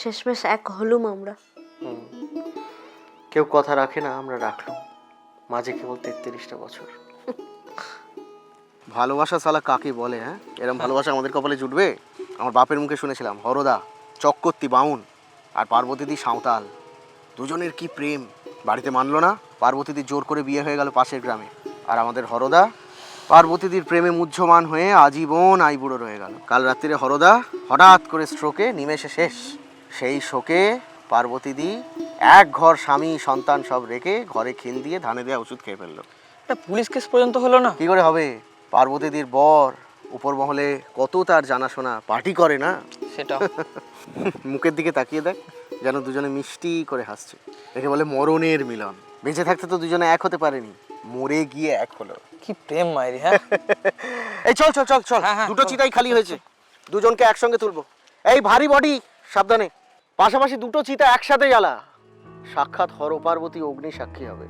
শেষমেশ এক হলুম আমরা। কেউ কথা রাখে না, আমরা রাখলাম। মাঝে কেবল তেত্রিশটা বছর। ভালোবাসা সালা কাকে বলে হ্যাঁ? এরকম ভালোবাসা আমাদের কপালে জুটবে? আমার বাপের মুখে শুনেছিলাম, হরদা চক্কর্তি বাউন আর পার্বতীদি সাঁওতাল। দুজনের কি প্রেম? বাড়িতে মানলো না? পার্বতীদি জোর করে বিয়ে হয়ে গেল পাশের গ্রামে। আর আমাদের হরদা, পার্বতীদির প্রেমে মুহ্যমান হয়ে আজীবন আইবুড়ো রয়ে গেল। কাল রাত্রিরে হরদা, হঠাৎ করে স্ট্রোকে নিমেষে শেষ। সেই শোকে পার্বতীদি এক ঘর স্বামী সন্তান সব রেখে ঘরে খিল দিয়ে ধানে দেওয়া ওষুধ খেয়ে ফেলল। একটা পুলিশ কেস পর্যন্ত হলো না? কি করে হবে? পার্বতীদির বর উপর মহলে কত তার জানাশোনা পার্টি করে না? সেটা মুখের দিকে তাকিয়ে দেখ যেন দুজনে মিষ্টি করে হাসছে। একে বলে মরণের মিলন। বেঁচে থাকতে তো দুজনে এক হতে পারেনি। মরে গিয়ে এক হলো। কি প্রেম মায়েরি হ্যাঁ? এই চল চল চল চল। হ্যাঁ, হ্যাঁ, দুটো। চিতাই খালি হয়েছে। দুজনকে একসঙ্গে তুলবো। এই ভারী বডি সাবধানে। পাশাপাশি দুটো চিতা একসাথে জ্বালা সাক্ষাৎ হর পার্বতী অগ্নি সাক্ষী হবে।